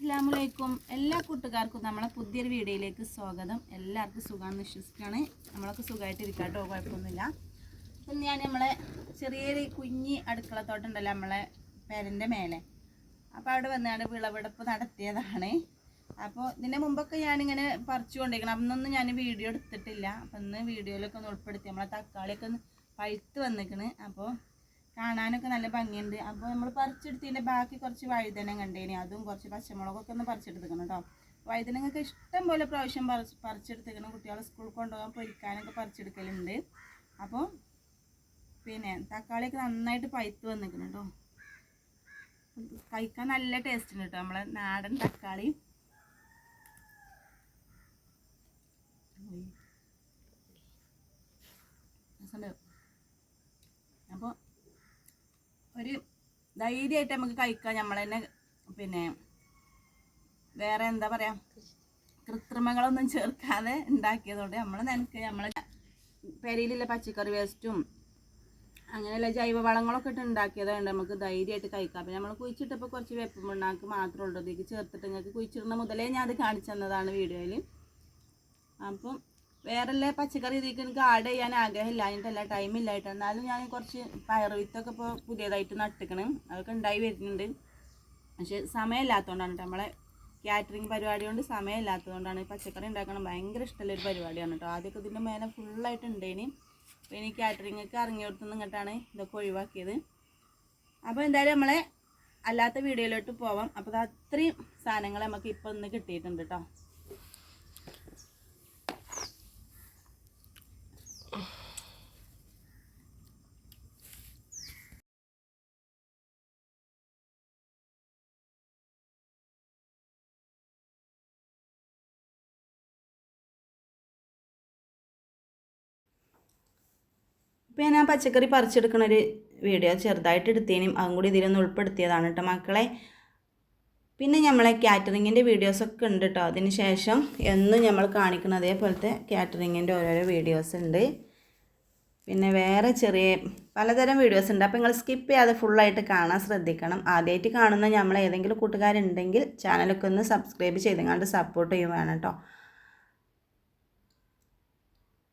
അസ്സാമലൈക്കും എല്ലാ കൂട്ടുകാർക്കും നമ്മളെ പുതിയൊരു വീഡിയോയിലേക്ക് സ്വാഗതം. എല്ലാവർക്കും സുഖമാണെന്ന് വിശ്വസിക്കുകയാണ്. നമ്മളൊക്കെ സുഖമായിട്ട് ഇരിക്കാട്ടോ കുഴപ്പമൊന്നുമില്ല. അപ്പം ഞാൻ നമ്മളെ ചെറിയൊരു കുഞ്ഞി അടുക്കളത്തോട്ടുണ്ടല്ലോ നമ്മളെ പേരന്റെ മേലെ. അപ്പോൾ അവിടെ വന്നാണ് വിളവെടുപ്പ് നടത്തിയതാണ്. അപ്പോൾ ഇതിന്റെ മുമ്പൊക്കെ ഞാനിങ്ങനെ പറിച്ചു കൊണ്ടിരിക്കണം. അന്നൊന്നും ഞാൻ വീഡിയോ എടുത്തിട്ടില്ല. അപ്പം ഇന്ന് വീഡിയോയിലൊക്കെ ഒന്ന് ഉൾപ്പെടുത്തി നമ്മളെ തക്കാളിയൊക്കെ ഒന്ന് പഴുത്ത് വന്നിക്കണ് അപ്പോൾ കാണാനൊക്കെ നല്ല ഭംഗിയുണ്ട്. അപ്പോൾ നമ്മൾ പറിച്ചെടുത്തതിന്റെ ബാക്കി കുറച്ച് വഴുതനം കണ്ടേനി. അതും കുറച്ച് പച്ചമുളകൊക്കെ ഒന്ന് പറിച്ചെടുത്തിക്കണം കേട്ടോ വഴുതനങ്ങൾക്ക് ഇഷ്ടം പോലെ പ്രാവശ്യം പറിച്ച് പറിച്ചെടുത്തിക്കണം. കുട്ടികളെ സ്കൂളിൽ കൊണ്ടുപോകാൻ പൊരിക്കാനൊക്കെ പറിച്ചെടുക്കലുണ്ട്. അപ്പോൾ പിന്നെ തക്കാളിയൊക്കെ നന്നായിട്ട് പഴുത്ത് വന്നിരിക്കണം കേട്ടോ കഴിക്കാൻ നല്ല ടേസ്റ്റ് ഉണ്ട് കേട്ടോ നമ്മളെ നാടൻ തക്കാളി. അപ്പോൾ ഒരു ധൈര്യമായിട്ട് നമുക്ക് കഴിക്കാം. നമ്മൾ തന്നെ പിന്നെ വേറെ എന്താ പറയാ കൃത്രിമങ്ങളൊന്നും ചേർക്കാതെ ഉണ്ടാക്കിയതുകൊണ്ട് നമ്മൾ നനക്ക്. നമ്മളെ പെരയിലുള്ള പച്ചക്കറി വേസ്റ്റും അങ്ങനെയുള്ള ജൈവ വളങ്ങളൊക്കെ ഇട്ട് ഉണ്ടാക്കിയതുകൊണ്ട് നമുക്ക് ധൈര്യമായിട്ട് കഴിക്കാം. പിന്നെ നമ്മൾ കുഴിച്ചിട്ടപ്പോൾ കുറച്ച് വേപ്പ് ഉണ്ടാക്കി മാത്രമേ ഉള്ളൂ. ഇതിലേക്ക് ചേർത്തിട്ട് നിങ്ങൾക്ക് കുഴിച്ചിടുന്ന മുതലേ ഞാൻ അത് കാണിച്ചു തന്നതാണ് വീഡിയോയിൽ അപ്പം വേറെ പച്ചക്കറി ഇതിലേക്ക് എനിക്ക് ആഡ് ചെയ്യാൻ ആഗ്രഹമില്ല. അതിന്റെ ടൈം ഇല്ലായിട്ട് എന്നാലും ഞാൻ കുറച്ച് പയർ വിത്തൊക്കെ ഇപ്പോൾ പുതിയതായിട്ട് നട്ടിക്കണം. അതൊക്കെ ഉണ്ടായി വരുന്നുണ്ട്. പക്ഷെ സമയമില്ലാത്തതുകൊണ്ടാണ് കേട്ടോ നമ്മളെ കാറ്ററിങ് പരിപാടി കൊണ്ട് സമയമില്ലാത്തതുകൊണ്ടാണ് പച്ചക്കറി ഉണ്ടാക്കണം ഭയങ്കര ഇഷ്ടമുള്ള ഒരു പരിപാടിയാണ് കേട്ടോ ആദ്യമൊക്കെ ഇതിന്റെ മേലെ ഫുള്ളായിട്ട് ഉണ്ടേനി അപ്പോൾ ഇനി കാറ്ററിങ്ങൊക്കെ ഇറങ്ങി കൊടുത്തുനിന്ന് ഇങ്ങോട്ടാണ് ഇതൊക്കെ ഒഴിവാക്കിയത്. അപ്പോൾ എന്തായാലും നമ്മളെ അല്ലാത്ത വീഡിയോയിലോട്ട് പോവാം. അപ്പോൾ അത് അത്രയും സാധനങ്ങൾ നമുക്ക് ഇപ്പോൾ ഇന്ന് കിട്ടിയിട്ടുണ്ട് കേട്ടോ ഇപ്പോൾ ഞാൻ പച്ചക്കറി പറിച്ചെടുക്കുന്ന ഒരു വീഡിയോ ചെറുതായിട്ട് എടുത്തേനും. അതും കൂടി ഇതിലൊന്ന് ഉൾപ്പെടുത്തിയതാണ് കേട്ടോ മക്കളെ. പിന്നെ നമ്മളെ കാറ്ററിങ്ങിന്റെ വീഡിയോസൊക്കെ ഉണ്ട് കേട്ടോ അതിന് ശേഷം എന്നും നമ്മൾ കാണിക്കുന്ന അതേപോലത്തെ കാറ്ററിങ്ങിന്റെ ഓരോരോ വീഡിയോസ് ഉണ്ട്. പിന്നെ വേറെ ചെറിയ പലതരം വീഡിയോസ് ഉണ്ട്. അപ്പോൾ നിങ്ങൾ സ്കിപ്പ് ചെയ്യാതെ ഫുള്ളായിട്ട് കാണാൻ ശ്രദ്ധിക്കണം. ആദ്യമായിട്ട് കാണുന്ന നമ്മൾ ഏതെങ്കിലും കൂട്ടുകാരുണ്ടെങ്കിൽ ചാനലൊക്കെ ഒന്ന് സബ്സ്ക്രൈബ് ചെയ്തെങ്ങാണ്ട് സപ്പോർട്ട് ചെയ്യും വേണം കേട്ടോ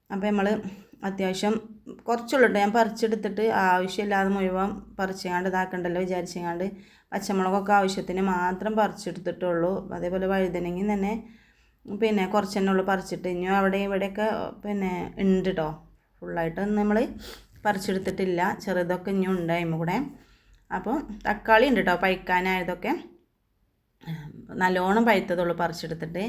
അപ്പോൾ നമ്മൾ അത്യാവശ്യം കുറച്ചുള്ളൂ ഞാൻ പറിച്ചെടുത്തിട്ട് ആവശ്യമില്ലാതെ മുഴുവൻ പറിച്ചങ്ങാണ്ട് ഇതാക്കണ്ടല്ലോ വിചാരിച്ചങ്ങാണ്ട് പച്ചമുളകൊക്കെ ആവശ്യത്തിന് മാത്രം പറിച്ചെടുത്തിട്ടുള്ളൂ. അതേപോലെ വഴുതനങ്ങി തന്നെ പിന്നെ കുറച്ച് തന്നെ ഉള്ളൂ പറിച്ചിട്ട്. ഇനിയും അവിടെ ഇവിടെയൊക്കെ പിന്നെ ഉണ്ട് കേട്ടോ ഫുള്ളായിട്ട് നമ്മൾ പറിച്ചെടുത്തിട്ടില്ല. ചെറുതൊക്കെ ഇനിയും ഉണ്ട് അതിമ്മ കൂടെ. അപ്പോൾ തക്കാളി ഉണ്ട് കേട്ടോ പഴുക്കാനായതൊക്കെ. നല്ലോണം പഴുത്തതുള്ളൂ പറിച്ചെടുത്തിട്ട്.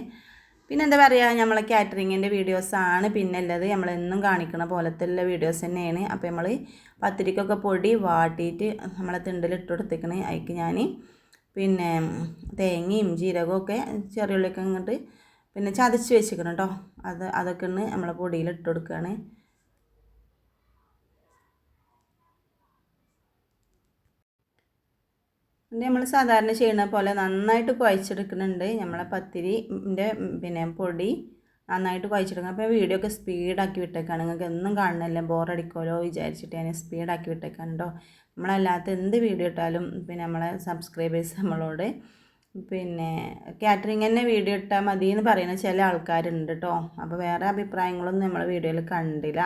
പിന്നെ എന്താ പറയുക നമ്മളെ കാറ്ററിങ്ങിന്റെ വീഡിയോസാണ് പിന്നെ ഉള്ളത് നമ്മളെന്നും കാണിക്കണ പോലത്തെ ഉള്ള വീഡിയോസ് തന്നെയാണ്. അപ്പോൾ നമ്മൾ പത്തിരിക്കൊക്കെ പൊടി വാട്ടിയിട്ട് നമ്മളെ തിണ്ടിൽ ഇട്ട് കൊടുത്തേക്കണ്. അതിക്ക് ഞാൻ പിന്നെ തേങ്ങയും ജീരകവും ഒക്കെ ചെറിയുള്ളിയൊക്കെ ഇങ്ങോട്ട് പിന്നെ ചതച്ച് വെച്ചിരിക്കണം കേട്ടോ അത് അതൊക്കെ ഒന്ന് നമ്മളെ പൊടിയിൽ ഇട്ട് കൊടുക്കുകയാണ് ഇത് നമ്മൾ സാധാരണ ചെയ്യുന്ന പോലെ നന്നായിട്ട് കുഴച്ചെടുക്കുന്നുണ്ട്. നമ്മളെ പത്തിരിന്റെ പിന്നെ പൊടി നന്നായിട്ട് കുഴച്ചെടുക്കണം. അപ്പോൾ വീഡിയോ ഒക്കെ സ്പീഡാക്കി വിട്ടേക്കാണ്. നിങ്ങൾക്ക് എന്നും കാണുന്നില്ല ബോറടിക്കോലോ വിചാരിച്ചിട്ട് ഞാൻ സ്പീഡാക്കി വിട്ടേക്കാണ് കേട്ടോ നമ്മളല്ലാത്ത എന്ത് വീഡിയോ ഇട്ടാലും പിന്നെ നമ്മളെ സബ്സ്ക്രൈബേഴ്സ് നമ്മളോട് പിന്നെ കാറ്ററിംഗ് തന്നെ വീഡിയോ ഇട്ടാൽ മതി എന്ന് പറയുന്ന ചില ആൾക്കാരുണ്ട് കേട്ടോ അപ്പോൾ വേറെ അഭിപ്രായങ്ങളൊന്നും നമ്മൾ വീഡിയോയിൽ കണ്ടില്ല.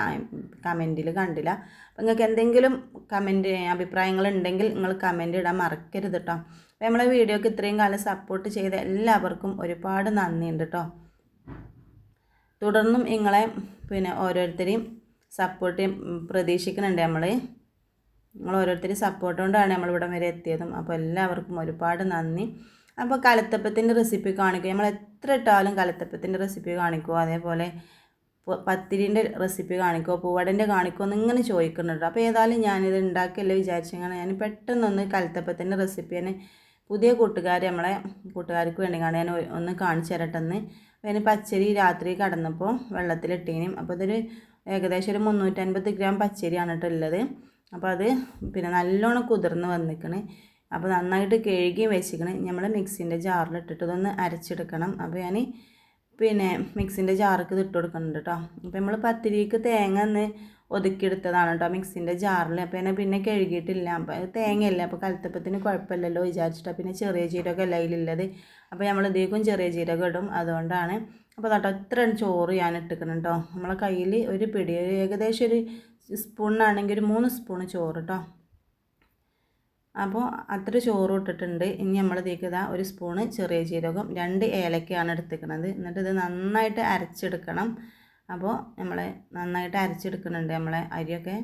കമന്റിൽ കണ്ടില്ല. അപ്പോൾ നിങ്ങൾക്ക് എന്തെങ്കിലും കമന്റ് അഭിപ്രായങ്ങൾ ഉണ്ടെങ്കിൽ നിങ്ങൾ കമന്റ് ഇടാൻ മറക്കരുത് കേട്ടോ അപ്പോൾ നമ്മളെ വീഡിയോക്ക് ഇത്രയും കാലം സപ്പോർട്ട് ചെയ്ത എല്ലാവർക്കും ഒരുപാട് നന്ദിയുണ്ട് കേട്ടോ തുടർന്നും നിങ്ങളെ പിന്നെ ഓരോരുത്തരെയും സപ്പോർട്ട് പ്രതീക്ഷിക്കുന്നുണ്ട് നമ്മൾ നിങ്ങൾ ഓരോരുത്തരും സപ്പോർട്ട് കൊണ്ടാണ് നമ്മളിവിടം വരെ എത്തിയതും. അപ്പോൾ എല്ലാവർക്കും ഒരുപാട് നന്ദി. അപ്പോൾ കലത്തപ്പത്തിന്റെ റെസിപ്പി കാണിക്കുക നമ്മൾ എത്ര ഇട്ടാലും കലത്തപ്പത്തിന്റെ റെസിപ്പി കാണിക്കുമോ അതേപോലെ പത്തിരിന്റെ റെസിപ്പി കാണിക്കുമോ പൂവടന്റെ കാണിക്കുമോ എന്ന് ഇങ്ങനെ ചോദിക്കുന്നുണ്ട്. അപ്പോൾ ഏതായാലും ഞാനിത് ഉണ്ടാക്കിയല്ലേ വിചാരിച്ചങ്ങനെ ഞാൻ പെട്ടെന്നൊന്ന് കലത്തപ്പത്തിന്റെ റെസിപ്പി തന്നെ പുതിയ കൂട്ടുകാർ നമ്മളെ കൂട്ടുകാർക്ക് വേണ്ടി കാണാൻ ഞാൻ ഒന്ന് കാണിച്ചു തരട്ടെന്ന് പിന്നെ പച്ചരി രാത്രി കടന്നപ്പോൾ വെള്ളത്തിലിട്ടീനും. അപ്പോൾ ഇതൊരു ഏകദേശം ഒരു മുന്നൂറ്റൻപത് ഗ്രാം പച്ചരിയാണ് കേട്ടോ അപ്പോൾ അത് പിന്നെ നല്ലോണം കുതിർന്ന് വന്നിക്കണ്. അപ്പോൾ നന്നായിട്ട് കഴുകി വെച്ചിരിക്കണം. നമ്മൾ മിക്സിന്റെ ജാറിലിട്ടിട്ട് ഇതൊന്ന് അരച്ചെടുക്കണം. അപ്പോൾ ഞാൻ പിന്നെ മിക്സിന്റെ ജാർക്ക് ഇതിട്ട് കൊടുക്കുന്നുണ്ട് കേട്ടോ അപ്പോൾ നമ്മൾ പത്തിരിക്ക് തേങ്ങ ഒന്ന് ഒതുക്കിയെടുത്തതാണ് കേട്ടോ മിക്സിന്റെ ജാറിൽ അപ്പോൾ എന്നെ പിന്നെ കഴുകിയിട്ടില്ല. അപ്പോൾ തേങ്ങയല്ലേ. അപ്പോൾ കലത്തപ്പത്തിന് കുഴപ്പമില്ലല്ലോ വിചാരിച്ചിട്ടാണ് പിന്നെ ചെറിയ ജീരകം അല്ല അതിലുള്ളത്. അപ്പോൾ നമ്മൾ ഇതിലേക്കും ചെറിയ ജീരകം ഇടും. അതുകൊണ്ടാണ്. അപ്പോൾ കേട്ടോ ഇത്ര ചോറ് ഞാൻ ഇട്ടിക്കണം കേട്ടോ നമ്മളെ കയ്യിൽ ഒരു പിടി ഏകദേശം ഒരു സ്പൂണിനാണെങ്കിൽ ഒരു മൂന്ന് സ്പൂൺ ചോറ് കേട്ടോ അപ്പോൾ അത്ര ചോറ് ഇട്ടിട്ടുണ്ട്. ഇനി നമ്മൾ തീക്കുക ഒരു സ്പൂണ് ചെറിയ ജീരകം രണ്ട് ഏലക്കയാണ് എടുത്തിരിക്കുന്നത്. എന്നിട്ട് ഇത് നന്നായിട്ട് അരച്ചെടുക്കണം. അപ്പോൾ നമ്മൾ നന്നായിട്ട് അരച്ചെടുക്കുന്നുണ്ട് നമ്മളെ അരിയൊക്കെ.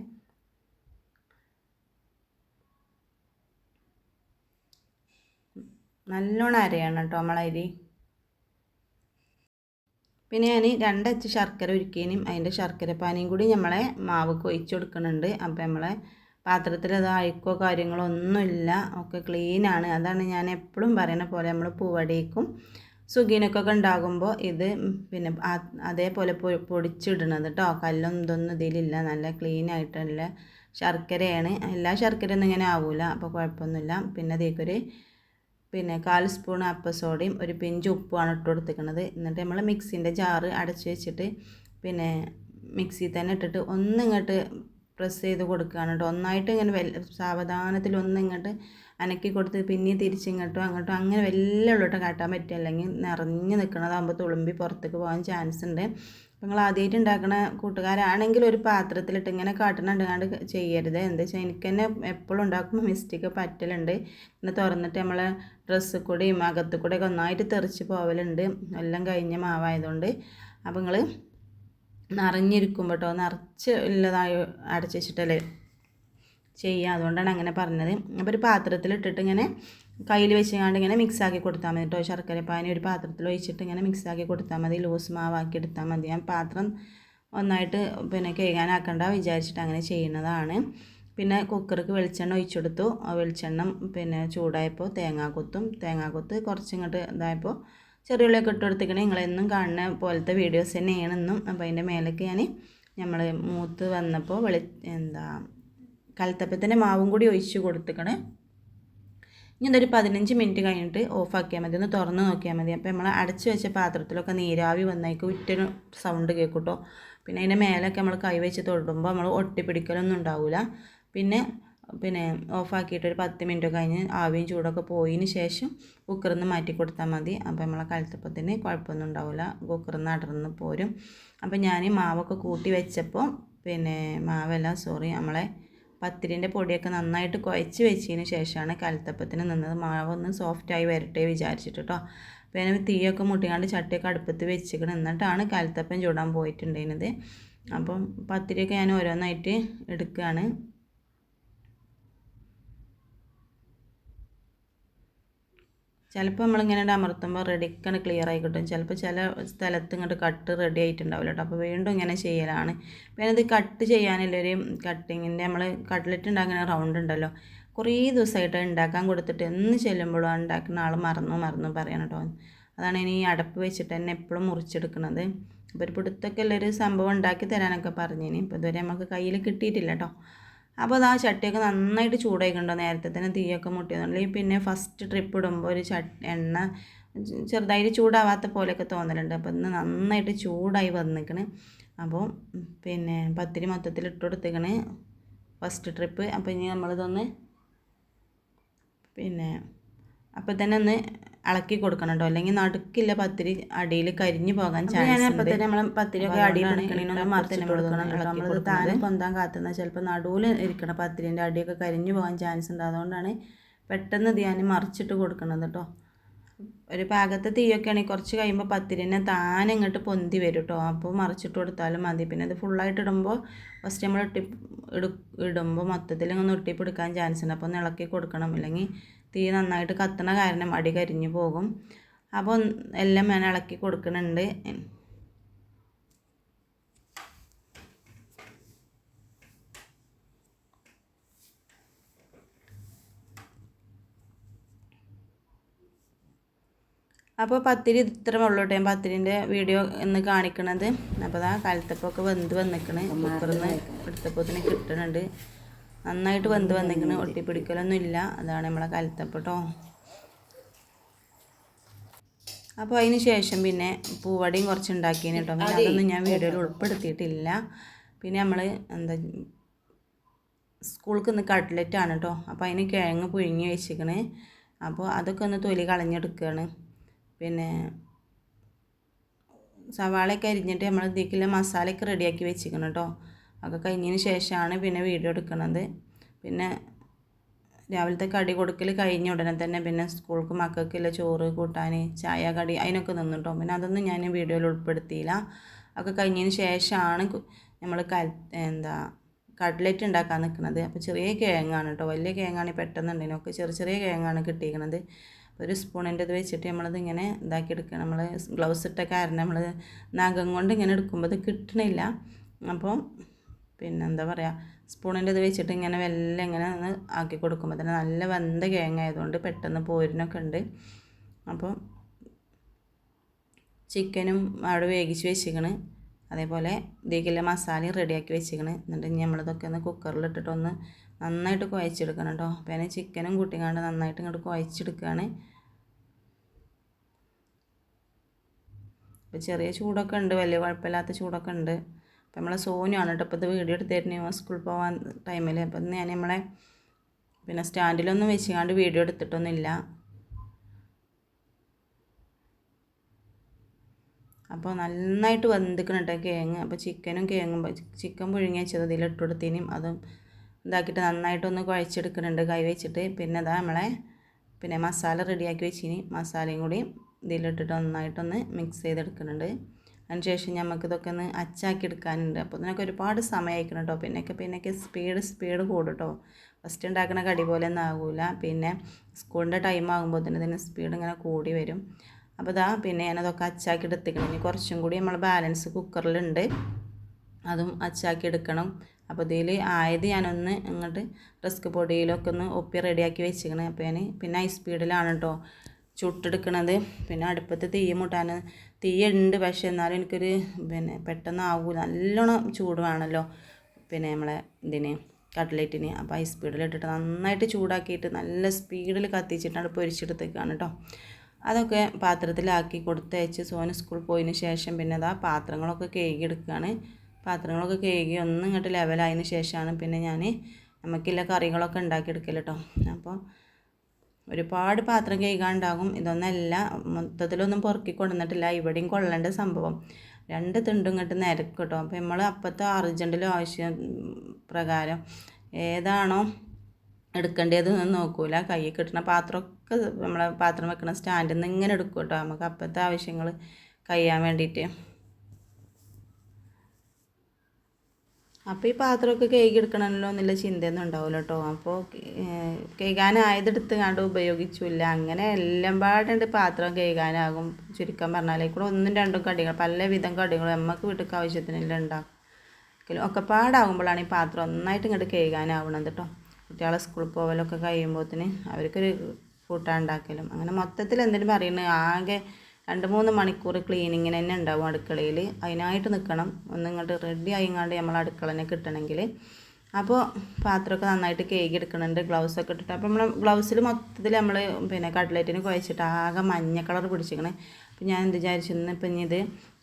നല്ലോണം അരയാണ് കേട്ടോ നമ്മളെ അരി. പിന്നെ ഞാൻ രണ്ടച്ച് ശർക്കര ഉരുക്കിയനും അതിന്റെ ശർക്കര പാനിയും കൂടി നമ്മളെ മാവ് കൊഴിച്ച് കൊടുക്കുന്നുണ്ട്. അപ്പോൾ നമ്മളെ പാത്രത്തിൽ അത് അഴുക്കോ കാര്യങ്ങളോ ഒന്നുമില്ല. ഒക്കെ ക്ലീനാണ് അതാണ് ഞാൻ എപ്പോഴും പറയുന്ന പോലെ നമ്മൾ പൂവടിക്കും സുഖീനൊക്കെ ഉണ്ടാകുമ്പോൾ ഇത് പിന്നെ അതേപോലെ പൊടിച്ചിടണത് കേട്ടോ കല്ലും ഇതൊന്നും ഇതിലില്ല. നല്ല ക്ലീൻ ആയിട്ടുള്ള ശർക്കരയാണ്. എല്ലാ ശർക്കരയൊന്നും ഇങ്ങനെ ആവില്ല അപ്പോൾ കുഴപ്പമൊന്നുമില്ല. പിന്നെ അതേക്കൊരു പിന്നെ കാൽ സ്പൂൺ അപ്പസോഡയും ഒരു പിഞ്ച് ഉപ്പുമാണ് ഇട്ട് കൊടുത്തിരിക്കുന്നത് എന്നിട്ട് നമ്മൾ മിക്സിന്റെ ജാറ് അടച്ച് വെച്ചിട്ട് പിന്നെ മിക്സിയിൽ തന്നെ ഇട്ടിട്ട് ഒന്നിങ്ങോട്ട് പ്രസ് ചെയ്ത് കൊടുക്കുകയാണ് കേട്ടോ ഒന്നായിട്ട് ഇങ്ങനെ വെല്ല സാവധാനത്തിൽ ഒന്നിങ്ങോട്ട് അനക്കി കൊടുത്ത് പിന്നെ തിരിച്ചിങ്ങോട്ടും അങ്ങോട്ടും അങ്ങനെ വലിയ ഉള്ളോട്ട് കാട്ടാൻ പറ്റുക അല്ലെങ്കിൽ നിറഞ്ഞ് നിൽക്കണതാകുമ്പോൾ തുളുമ്പി പുറത്തേക്ക് പോകാൻ ചാൻസ് ഉണ്ട് നിങ്ങൾ ആദ്യമായിട്ട് ഉണ്ടാക്കുന്ന കൂട്ടുകാരാണെങ്കിൽ ഒരു പാത്രത്തിലിട്ട് ഇങ്ങനെ കാട്ടണണ്ടാണ്ട് ചെയ്യരുത്. എന്താ വെച്ചാൽ എനിക്ക് തന്നെ എപ്പോഴും ഉണ്ടാക്കുമ്പോൾ മിസ്റ്റേക്ക് പറ്റലുണ്ട്. പിന്നെ തുറന്നിട്ട് നമ്മൾ ഡ്രസ്സ് കൂടെയും അകത്ത് കൂടെയൊക്കെ ഒന്നായിട്ട് തെറിച്ച് പോവലുണ്ട്. എല്ലാം കഴിഞ്ഞ മാവായതുകൊണ്ട്. അപ്പോൾ നിങ്ങൾ നിറഞ്ഞിരിക്കും കേട്ടോ. നിറച്ച് ഉള്ളതായി അടച്ചു വെച്ചിട്ടല്ലേ ചെയ്യുക. അതുകൊണ്ടാണ് അങ്ങനെ പറഞ്ഞത്. അപ്പോൾ ഒരു പാത്രത്തിലിട്ടിട്ട് ഇങ്ങനെ കയ്യിൽ വെച്ചുകൊണ്ട് ഇങ്ങനെ മിക്സ് ആക്കി കൊടുത്താൽ മതി കേട്ടോ. ശർക്കര പാനി ഒരു പാത്രത്തിൽ ഒഴിച്ചിട്ട് ഇങ്ങനെ മിക്സ് ആക്കി കൊടുത്താൽ മതി. ലൂസ് മാവാക്കി എടുത്താൽ മതി. ഞാൻ പാത്രം ഒന്നായിട്ട് പിന്നെ കേൾക്കാനാക്കണ്ട വിചാരിച്ചിട്ട് അങ്ങനെ ചെയ്യുന്നതാണ്. പിന്നെ കുക്കർക്ക് വെളിച്ചെണ്ണ ഒഴിച്ചെടുത്തു വെളിച്ചെണ്ണ പിന്നെ ചൂടായപ്പോൾ തേങ്ങാക്കൊത്തും തേങ്ങാക്കൊത്ത് കുറച്ചിങ്ങോട്ട് ഇതായപ്പോൾ ചെറിയുള്ളിയൊക്കെ ഇട്ട് കൊടുത്തിക്കണേ. നിങ്ങളെന്നും കാണുന്ന പോലത്തെ വീഡിയോസ് തന്നെയാണെന്നും. അപ്പോൾ അതിന്റെ മേലേക്ക് ഞാൻ നമ്മൾ മൂത്ത് വന്നപ്പോൾ വെളി എന്താ കലത്തപ്പത്തിന്റെ മാവും കൂടി ഒഴിച്ച് കൊടുത്തിക്കണേ. ഇനി ഇതൊരു പതിനഞ്ച് മിനിറ്റ് കഴിഞ്ഞിട്ട് ഓഫാക്കിയാൽ മതി. ഒന്ന് തുറന്ന് നോക്കിയാൽ മതി. അപ്പോൾ നമ്മൾ അടച്ച് വെച്ച പാത്രത്തിലൊക്കെ നീരാവി വന്നേക്ക് ഉറ്റൊരു സൗണ്ട് കേൾക്കൂട്ടോ. പിന്നെ അതിന്റെ മേലൊക്കെ നമ്മൾ കൈ വെച്ച് തൊടുമ്പോൾ നമ്മൾ ഒട്ടിപ്പിടിക്കലൊന്നും ഉണ്ടാവില്ല പിന്നെ പിന്നെ ഓഫാക്കിയിട്ട് ഒരു പത്ത് മിനിറ്റ് കഴിഞ്ഞ് ആവിയും ചൂടൊക്കെ പോയതിന് ശേഷം കുക്കറിൽ നിന്ന് മാറ്റി കൊടുത്താൽ മതി. അപ്പോൾ നമ്മളെ കലത്തപ്പത്തിന് കുഴപ്പമൊന്നും ഉണ്ടാവില്ല. കുക്കറിൽ നിന്ന് അടർന്ന് പോരും. അപ്പോൾ ഞാൻ മാവൊക്കെ കൂട്ടി വെച്ചപ്പോൾ പിന്നെ മാവല്ല സോറി നമ്മളെ പത്തിരിന്റെ പൊടിയൊക്കെ നന്നായിട്ട് കുഴച്ച് വെച്ചതിന് ശേഷമാണ് കലത്തപ്പത്തിന് നിന്നത്. മാവൊന്ന് സോഫ്റ്റായി വരട്ടെ വിചാരിച്ചിട്ട് കേട്ടോ പിന്നെ തീയൊക്കെ മുട്ടിക്കാണ്ട് ചട്ടിയൊക്കെ അടുപ്പത്ത് വെച്ചിക്കണം എന്നിട്ടാണ് കലത്തപ്പം ചൂടാൻ പോയിട്ടുണ്ടായിരുന്നത്. അപ്പം പത്തിരിയൊക്കെ ഞാൻ ഓരോന്നായിട്ട് എടുക്കുകയാണ്. ചിലപ്പോൾ നമ്മളിങ്ങനെ അമർത്തുമ്പോൾ റെഡി റെഡിക്കാണ് ക്ലിയർ ആയി കിട്ടും ചിലപ്പോൾ ചില സ്ഥലത്ത് ഇങ്ങോട്ട് കട്ട് റെഡി ആയിട്ടുണ്ടാവില്ല കേട്ടോ അപ്പോൾ വീണ്ടും ഇങ്ങനെ ചെയ്യലാണ്. പിന്നെ ഇത് കട്ട് ചെയ്യാനുള്ളൊരു കട്ടിങ്ങിന്റെ നമ്മൾ കട്ട്ലറ്റ് ഉണ്ടാക്കുന്ന റൗണ്ട് ഉണ്ടല്ലോ കുറേ ദിവസമായിട്ട് ഉണ്ടാക്കാൻ കൊടുത്തിട്ട് എന്ന് ചെല്ലുമ്പോഴും ഉണ്ടാക്കുന്ന ആൾ മറന്നു മറന്നു പറയണം കേട്ടോ അതാണ് ഇനി അടപ്പ് വെച്ചിട്ട് തന്നെ എപ്പോഴും മുറിച്ചെടുക്കുന്നത് അപ്പോൾ ഒരു പിടുത്തൊക്കെ ഉള്ളൊരു സംഭവം ഉണ്ടാക്കി തരാനൊക്കെ പറഞ്ഞിനി. ഇപ്പോൾ ഇതുവരെ നമുക്ക് കയ്യിൽ കിട്ടിയിട്ടില്ല കേട്ടോ അപ്പോൾ അത് ആ ചട്ടിയൊക്കെ നന്നായിട്ട് ചൂടായിക്കണ്ടോ? നേരത്തെ തന്നെ തീയൊക്കെ മുട്ടിയതുകൊണ്ട്. പിന്നെ ഫസ്റ്റ് ട്രിപ്പ് ഇടുമ്പോൾ ഒരു ചട്ടി എണ്ണ ചെറുതായിട്ട് ചൂടാവാത്ത പോലെയൊക്കെ തോന്നലുണ്ട്. അപ്പോൾ ഇന്ന് നന്നായിട്ട് ചൂടായി വന്നിക്കണ്. അപ്പോൾ പിന്നെ പത്തിരി മൊത്തത്തിൽ ഇട്ട് കൊടുത്തേക്കണ്. ഫസ്റ്റ് ട്രിപ്പ് അപ്പോൾ ഇനി നമ്മളിതൊന്ന് പിന്നെ അപ്പോൾ തന്നെ ഒന്ന് ഇളക്കി കൊടുക്കണം കേട്ടോ അല്ലെങ്കിൽ നടുക്കില്ല പത്തിരി അടിയിൽ കരിഞ്ഞു പോകാൻ ചാൻസ് തന്നെ നമ്മൾ പത്തിരിയൊക്കെ അടിയിൽ എടുക്കണമെന്ന് മറിച്ചിട്ട് കൊടുക്കണം നമ്മൾ താനെ പൊന്താൻ കാത്തുന്ന ചിലപ്പോൾ നടുവിൽ ഇരിക്കണം പത്തിരിന്റെ അടിയൊക്കെ കരിഞ്ഞു പോകാൻ ചാൻസ് ഉണ്ട്. അതുകൊണ്ടാണ് പെട്ടെന്ന് ധ്യാനം മറിച്ചിട്ട് കൊടുക്കണത് കേട്ടോ ഒരു പാകത്തെ തീയൊക്കെ ആണെങ്കിൽ കുറച്ച് കഴിയുമ്പോൾ പത്തിരിനെ താനെ ഇങ്ങോട്ട് പൊന്തി വരും കേട്ടോ അപ്പോൾ മറിച്ചിട്ട് കൊടുത്താലും മതി. പിന്നെ അത് ഫുള്ളായിട്ട് ഇടുമ്പോൾ ഫസ്റ്റ് നമ്മൾ ഇട്ടി ഇടുമ്പോൾ മൊത്തത്തിൽ ഒന്ന് ഒട്ടിപ്പിടിക്കാൻ ചാൻസ് ഉണ്ട്. അപ്പോൾ ഒന്ന് ഇളക്കി കൊടുക്കണം. അല്ലെങ്കിൽ തീ നന്നായിട്ട് കത്തണ കാരണം അടി കരിഞ്ഞു പോകും. അപ്പോൾ എല്ലാം ഞാൻ ഇളക്കി കൊടുക്കുന്നുണ്ട് അപ്പോൾ പത്തിരി ഇത്ര ഉള്ളൂ കേട്ടോ. പത്തിരിന്റെ വീഡിയോ ഇന്ന് കാണിക്കണത്. അപ്പോൾ അതാ കലത്തപ്പൊക്കെ വെന്ത് വന്നിക്കണ്. കുക്കറിൽ നിന്ന് എടുത്തപ്പോൾ തന്നെ കിട്ടുന്നുണ്ട് നന്നായിട്ട് വെന്ത് വന്നിരിക്കണ്. ഒട്ടിപ്പിടിക്കലൊന്നും ഇല്ല അതാണ് നമ്മളെ കലത്തപ്പെട്ടോ അപ്പോൾ അതിന് ശേഷം പിന്നെ പൂവടയും കുറച്ച് ഉണ്ടാക്കിയതിന് കേട്ടോ പിന്നെ അതൊന്നും ഞാൻ വീഡിയോയിൽ ഉൾപ്പെടുത്തിയിട്ടില്ല. പിന്നെ നമ്മൾ എന്താ സ്കൂൾക്ക് ഇന്ന് ആണ് കേട്ടോ അപ്പോൾ അതിന് കിഴങ്ങ് പുഴുങ്ങി വെച്ചിക്കണ്. അപ്പോൾ അതൊക്കെ ഒന്ന് തൊലി കളഞ്ഞെടുക്കുകയാണ് പിന്നെ സവാളയൊക്കെ അരിഞ്ഞിട്ട് നമ്മൾ ഇതിലേക്കുള്ള മസാലയൊക്കെ റെഡിയാക്കി വെച്ചിരിക്കണം കേട്ടോ ഒക്കെ കഴിഞ്ഞതിന് ശേഷമാണ് പിന്നെ വീഡിയോ എടുക്കുന്നത്. പിന്നെ രാവിലത്തെ കടി കൊടുക്കൽ കഴിഞ്ഞ ഉടനെ തന്നെ പിന്നെ സ്കൂൾക്ക് മക്കൾക്കുള്ള ചോറ് കൂട്ടാൻ ചായ കടി അതിനൊക്കെ നിന്നു കേട്ടോ പിന്നെ അതൊന്നും ഞാൻ വീഡിയോയിൽ ഉൾപ്പെടുത്തിയില്ല. ഒക്കെ കഴിഞ്ഞതിന് ശേഷമാണ് നമ്മൾ കൽ എന്താ കട്ട്ലറ്റ് ഉണ്ടാക്കാൻ നിൽക്കുന്നത്. അപ്പോൾ ചെറിയ കിഴങ്ങാണ് കേട്ടോ. വലിയ കിഴങ്ങാണ് പെട്ടെന്ന് ഉണ്ടതിനൊക്കെ ചെറിയ ചെറിയ കിഴങ്ങാണ് കിട്ടിയിരിക്കുന്നത്. ഒരു സ്പൂണിന്റെ ഇത് വെച്ചിട്ട് നമ്മളത് ഇങ്ങനെ ഇതാക്കി എടുക്കുക. നമ്മൾ ഗ്ലൗസ് ഇട്ട കാരണം നമ്മൾ നഖം കൊണ്ട് ഇങ്ങനെ എടുക്കുമ്പോൾ അത് കിട്ടണില്ല. അപ്പോൾ പിന്നെ എന്താ പറയുക സ്പൂണിന്റെ ഇത് വെച്ചിട്ട് ഇങ്ങനെ വെല്ലം ഇങ്ങനെ ഒന്ന് ആക്കി കൊടുക്കുമ്പോൾ തന്നെ നല്ല വെന്ത കേങ്ങ ആയതുകൊണ്ട് പെട്ടെന്ന് പോരിനൊക്കെ ഉണ്ട്. അപ്പോൾ ചിക്കനും അവിടെ വേവിച്ച് വെച്ചിക്കണ് അതേപോലെ ഇതിലേക്കുള്ള മസാലയും റെഡിയാക്കി വെച്ചിക്കണ് എന്നിട്ട് നമ്മളിതൊക്കെ ഒന്ന് കുക്കറിൽ കുക്കറിലിട്ടിട്ട് ഒന്ന് നന്നായിട്ട് കുഴച്ചെടുക്കണം കേട്ടോ അപ്പോൾ അതിന് ചിക്കനും കൂട്ടിക്കാണ്ട് നന്നായിട്ട് ഇങ്ങോട്ട് കുഴച്ചെടുക്കുകയാണ് അപ്പോൾ ചെറിയ ചൂടൊക്കെ ഉണ്ട് വലിയ കുഴപ്പമില്ലാത്ത ചൂടൊക്കെ ഉണ്ട്. അപ്പോൾ നമ്മളെ സോനുവാണ് കേട്ടോ. ഇപ്പോൾ ഇത് വീഡിയോ എടുത്തിരുന്നു. സ്കൂളിൽ പോകാൻ ടൈമിൽ അപ്പം ഇന്ന് ഞാൻ നമ്മളെ പിന്നെ സ്റ്റാൻഡിലൊന്നും വെച്ചുകൊണ്ട് വീഡിയോ എടുത്തിട്ടൊന്നുമില്ല. അപ്പോൾ നന്നായിട്ട് വെന്തിക്കണം കേട്ടോ കേങ്ങ്. അപ്പോൾ ചിക്കനും കേങ്ങും ചിക്കൻ പുഴുങ്ങി വെച്ചത് ഇതിലിട്ട് കൊടുത്തിനും. അതും ഇതാക്കിയിട്ട് നന്നായിട്ടൊന്ന് കുഴച്ചെടുക്കുന്നുണ്ട്. കൈ വെച്ചിട്ട് പിന്നെ അതാ നമ്മളെ പിന്നെ മസാല റെഡിയാക്കി വെച്ചിനി. മസാലയും കൂടി ഇതിലിട്ടിട്ട് നന്നായിട്ടൊന്ന് മിക്സ് ചെയ്തെടുക്കുന്നുണ്ട്. അതിന് ശേഷം നമുക്ക് ഇതൊക്കെ ഒന്ന് അച്ചാക്കി എടുക്കാനുണ്ട് അപ്പോൾ ഇതിനൊക്കെ ഒരുപാട് സമയമായിരിക്കണം കേട്ടോ പിന്നെയൊക്കെ പിന്നെയൊക്കെ സ്പീഡ് സ്പീഡ് കൂടും ഫസ്റ്റ് ഉണ്ടാക്കുന്ന കടി പോലെ ഒന്നും ആകില്ല പിന്നെ സ്കൂളിന്റെ ടൈം ആകുമ്പോൾ തന്നെ ഇതിന് സ്പീഡ് ഇങ്ങനെ കൂടി വരും. അപ്പോൾ ഇതാ പിന്നെ ഞാനതൊക്കെ അച്ചാക്കി എടുത്തിക്കണം ഇനി കുറച്ചും കൂടി നമ്മൾ ബാലൻസ് കുക്കറിലുണ്ട് അതും അച്ചാക്കി എടുക്കണം അപ്പോൾ ഇതിൽ ആയത് ഞാനൊന്ന് ഇങ്ങോട്ട് റിസ്ക് പൊടിയിലൊക്കെ ഒന്ന് ഒപ്പി റെഡിയാക്കി വെച്ചിരിക്കണേ അപ്പോൾ ഞാൻ പിന്നെ ഹൈ സ്പീഡിലാണ് കേട്ടോ ചുട്ടെടുക്കണത്. പിന്നെ അടുപ്പത്ത് തീ മുട്ടാൻ തീയുണ്ട് പക്ഷേ എന്നാലും എനിക്കൊരു പിന്നെ പെട്ടെന്ന് ആകൂല നല്ലോണം ചൂട് വേണമല്ലോ പിന്നെ നമ്മളെ ഇതിന് കട്ട്ലേറ്റിന്. അപ്പോൾ ഹൈ സ്പീഡിലിട്ടിട്ട് നന്നായിട്ട് ചൂടാക്കിയിട്ട് നല്ല സ്പീഡിൽ കത്തിച്ചിട്ടാണ് പൊരിച്ചെടുത്തേക്കാണ് കേട്ടോ അതൊക്കെ പാത്രത്തിലാക്കി കൊടുത്തയച്ച് സോന സ്കൂളിൽ പോയതിന് ശേഷം പിന്നെ അതാ പാത്രങ്ങളൊക്കെ കേകി എടുക്കുകയാണ് പാത്രങ്ങളൊക്കെ കേകി ഒന്ന് ഇങ്ങോട്ട് ലെവലായതിന് ശേഷമാണ് പിന്നെ ഞാൻ നമുക്കില്ല കറികളൊക്കെ ഉണ്ടാക്കിയെടുക്കൽ കേട്ടോ അപ്പോൾ ഒരുപാട് പാത്രം കഴുകാണ്ടാകും ഇതൊന്നല്ല മൊത്തത്തിലൊന്നും പൊറുക്കി കൊണ്ടുവന്നിട്ടില്ല. ഇവിടെയും കൊള്ളേണ്ട സംഭവം. രണ്ട് തിണ്ടും ഇങ്ങോട്ട് നിരക്കും കേട്ടോ അപ്പോൾ നമ്മൾ അപ്പത്തെ അർജന്റിൽ ആവശ്യം പ്രകാരം ഏതാണോ എടുക്കേണ്ടത് എന്ന് നോക്കൂല. കൈ കിട്ടുന്ന പാത്രമൊക്കെ നമ്മളെ പാത്രം വെക്കുന്ന സ്റ്റാൻഡിൽ നിന്ന് ഇങ്ങനെ എടുക്കും കേട്ടോ. നമുക്ക് അപ്പത്തെ ആവശ്യങ്ങൾ കഴിയാൻ വേണ്ടിയിട്ട്. അപ്പോൾ ഈ പാത്രമൊക്കെ കഴുകി എടുക്കണമല്ലോ എന്നുള്ള ചിന്തയൊന്നും ഉണ്ടാവില്ല കേട്ടോ അപ്പോൾ കഴുകാനായതെടുത്ത് കണ്ട് ഉപയോഗിച്ചില്ല. അങ്ങനെ എല്ലാം പാടുണ്ട് പാത്രം കഴുകാനാകും. ചുരുക്കം പറഞ്ഞാൽ കൂടെ ഒന്നും രണ്ടും കടികൾ പലവിധം കടികൾ നമുക്ക് വീട്ടിൽ ആവശ്യത്തിനെല്ലാം ഉണ്ടാക്കും ഒക്കെ പാടാകുമ്പോഴാണ് ഈ പാത്രം ഒന്നായിട്ട് ഇങ്ങോട്ട് കഴുകാനാവണത് കേട്ടോ കുട്ടികളെ സ്കൂളിൽ പോകലൊക്കെ കഴിയുമ്പോഴത്തേന് അവർക്കൊരു കൂട്ടാൻ ഉണ്ടാക്കലും അങ്ങനെ മൊത്തത്തിൽ എന്തിനും പറയുന്നത് ആകെ രണ്ട് മൂന്ന് മണിക്കൂർ ക്ലീനിങ്ങിന് തന്നെ ഉണ്ടാവും അടുക്കളയിൽ അതിനായിട്ട് നിൽക്കണം ഒന്ന് ഇങ്ങോട്ട് റെഡി ആയിങ്ങാണ്ട് നമ്മൾ അടുക്കളനെ കിട്ടണമെങ്കിൽ അപ്പോൾ പാത്രമൊക്കെ നന്നായിട്ട് കേക്ക് എടുക്കുന്നുണ്ട് ഗ്ലൗസൊക്കെ ഇട്ടിട്ട്. അപ്പോൾ നമ്മൾ ഗ്ലൗസിൽ മൊത്തത്തിൽ നമ്മൾ പിന്നെ കട്ട്ലറ്റിന് കുഴച്ചിട്ട് ആകെ മഞ്ഞ കളർ പിടിച്ചിരിക്കണേ. അപ്പോൾ ഞാൻ എന്ത് വിചാരിച്ചു? ഇന്ന് ഇപ്പം ഇനി ഇത്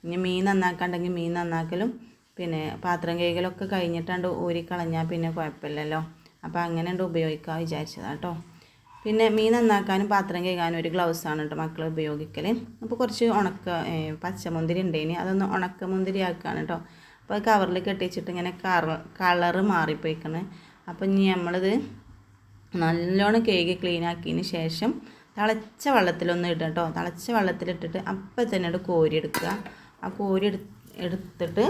ഇനി മീൻ നന്നാക്കാണ്ടെങ്കിൽ മീൻ നന്നാക്കലും പിന്നെ പാത്രം കേകലൊക്കെ കഴിഞ്ഞിട്ടാണ്ട് ഊരിക്കളഞ്ഞാൽ പിന്നെ കുഴപ്പമില്ലല്ലോ. അപ്പോൾ അങ്ങനെ ഉണ്ട് ഉപയോഗിക്കാൻ വിചാരിച്ചതാണ് കേട്ടോ പിന്നെ മീൻ നന്നാക്കാനും പാത്രം കഴുകാനും ഒരു ഗ്ലൗസാണ് കേട്ടോ മക്കൾ ഉപയോഗിക്കൽ അപ്പോൾ കുറച്ച് ഉണക്ക പച്ചമുന്തിരി ഉണ്ടേനി അതൊന്ന് ഉണക്ക മുന്തിരി ആക്കുകയാണ് കേട്ടോ അപ്പോൾ കവറിൽ കെട്ടിച്ചിട്ട് ഇങ്ങനെ കറ കളറ് മാറിപ്പോയിക്കണ്. അപ്പോൾ ഇനി നമ്മളിത് നല്ലോണം കേക്ക് ക്ലീൻ ആക്കിയതിന് ശേഷം തിളച്ച വെള്ളത്തിലൊന്ന് ഇടുക കേട്ടോ തിളച്ച വെള്ളത്തിലിട്ടിട്ട് അപ്പം തന്നെ അത് കോരി എടുക്കുക. ആ കോരി എടുത്തിട്ട്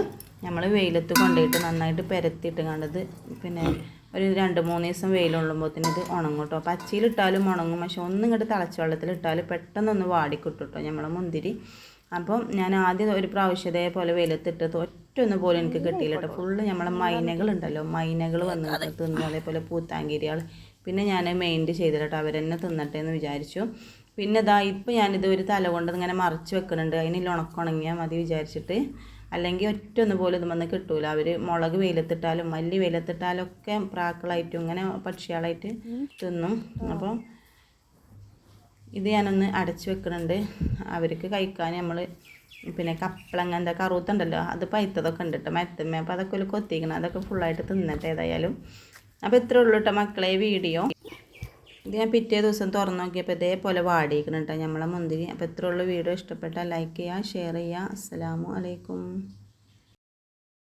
നമ്മൾ വെയിലത്ത് കൊണ്ടുപോയിട്ട് നന്നായിട്ട് പെരത്തിയിട്ട് കണ്ടത് പിന്നെ ഒരു രണ്ട് മൂന്ന് ദിവസം വെയിലുള്ളുമ്പോഴത്തേന് ഇത് ഉണങ്ങും കേട്ടോ. പച്ചയിലിട്ടാലും ഉണങ്ങും. പക്ഷെ ഒന്നും ഇങ്ങോട്ട് തിളച്ച വെള്ളത്തിലിട്ടാൽ പെട്ടെന്നൊന്ന് വാടിക്കിട്ടും കേട്ടോ നമ്മളെ മുന്തിരി. അപ്പം ഞാൻ ആദ്യം ഒരു പ്രാവശ്യം ഇതേപോലെ വെയിലത്തിട്ട് ഒറ്റ ഒന്ന് പോലും എനിക്ക് കിട്ടിയില്ല കേട്ടോ. ഫുള്ള് നമ്മളെ മൈനകളുണ്ടല്ലോ. മൈനകൾ വന്ന് തിന്നു അതേപോലെ പൂത്താങ്കിരികൾ പിന്നെ ഞാൻ മെയിന്റ് ചെയ്തില്ല കേട്ടോ. അവരെന്നെ തിന്നട്ടെ എന്ന് വിചാരിച്ചു. പിന്നെ ഇതാ ഇപ്പം ഞാനിത് ഒരു തല കൊണ്ട് ഇങ്ങനെ മറിച്ച് വെക്കുന്നുണ്ട് അതിനില്ല ഉണക്കുണങ്ങിയാൽ മതി വിചാരിച്ചിട്ട്. അല്ലെങ്കിൽ ഒറ്റ ഒന്ന് പോലും ഇത് വന്ന് കിട്ടൂല. അവർ മുളക് വെയിലത്തിട്ടാലും മല്ലി വെയിലത്തിട്ടാലും ഒക്കെ പ്രാക്കളായിട്ടും ഇങ്ങനെ പക്ഷികളായിട്ട് തിന്നും. അപ്പോൾ ഇത് ഞാനൊന്ന് അടച്ചു വെക്കുന്നുണ്ട് അവർക്ക് കഴിക്കാൻ നമ്മൾ പിന്നെ കപ്പളങ്ങ എന്താ കറുത്തുണ്ടല്ലോ അത് പൈത്തതൊക്കെ ഉണ്ട് കേട്ടോ മരത്തമ്മ അപ്പോൾ അതൊക്കെ ഒരു കൊത്തിക്കണം അതൊക്കെ ഫുള്ളായിട്ട് തിന്നട്ടെ ഏതായാലും. അപ്പോൾ ഇത്രേ ഉള്ളൂ കേട്ടോ മക്കളെ വീഡിയോ. ഇത് ഞാൻ പിറ്റേ ദിവസം തുറന്നു നോക്കിയപ്പോൾ ഇതേപോലെ വാടിയിരിക്കണം കേട്ടോ. നമ്മളെ മുന്തിരി. അപ്പോൾ ഇത്രയുള്ള വീഡിയോ. ഇഷ്ടപ്പെട്ടാൽ ലൈക്ക് ചെയ്യുക ഷെയർ ചെയ്യുക അസ്സലാമു അലൈക്കും.